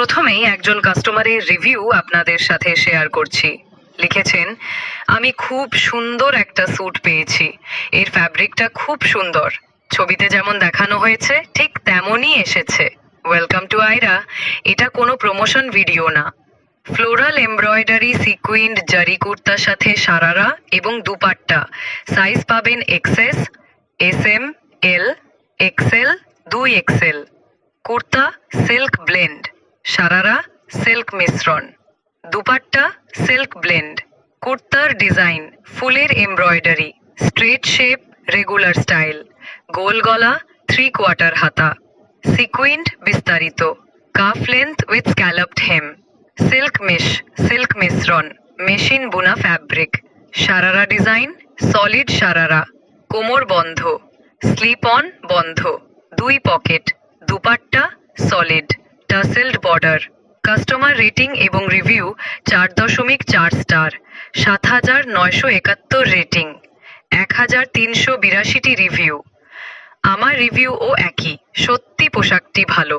প্রথমেই একজন কাস্টমারের রিভিউ আপনাদের সাথে শেয়ার করছি। লিখেছেন, আমি খুব সুন্দর একটা স্যুট পেয়েছি। এর ফ্যাব্রিকটা খুব সুন্দর। ছবিতে যেমন দেখানো হয়েছে, ঠিক তেমনই এসেছে। ওয়েলকাম টু আইরা এটা কোনো প্রমোশন ভিডিও না। ফ্লোরাল এমব্রয়ডারি সিকুইন্ড জারি কুর্তার সাথে সারারা এবং দুপাট্টা। সাইজ পাবেন XS S M L XL দুই XL kurta silk blend sharara silk মিশ্রণ, দুপাট্টা সিল্ক ব্লেন্ড, কুর্তার ডিজাইন, ফুলের embroidery, straight shape, regular style, গোল গলা, থ্রি কোয়ার্টার হাতা, সিকুইন্ড বিস্তারিত, cuff length with scalloped hem, silk mesh, silk মিশ্রণ, machine বুনা fabric, sharara design, solid sharara, কোমর বন্ধ, স্লিপ অন বন্ধ, দুই pocket, dupatta solid. Tasselled border, customer rating এবং রিভিউ চার দশমিক চার স্টার, সাত হাজার নয়শো একাত্তর রেটিং, এক হাজার তিনশো বিরাশিটি রিভিউ। আমার রিভিউও একই, সত্যি পোশাকটি ভালো।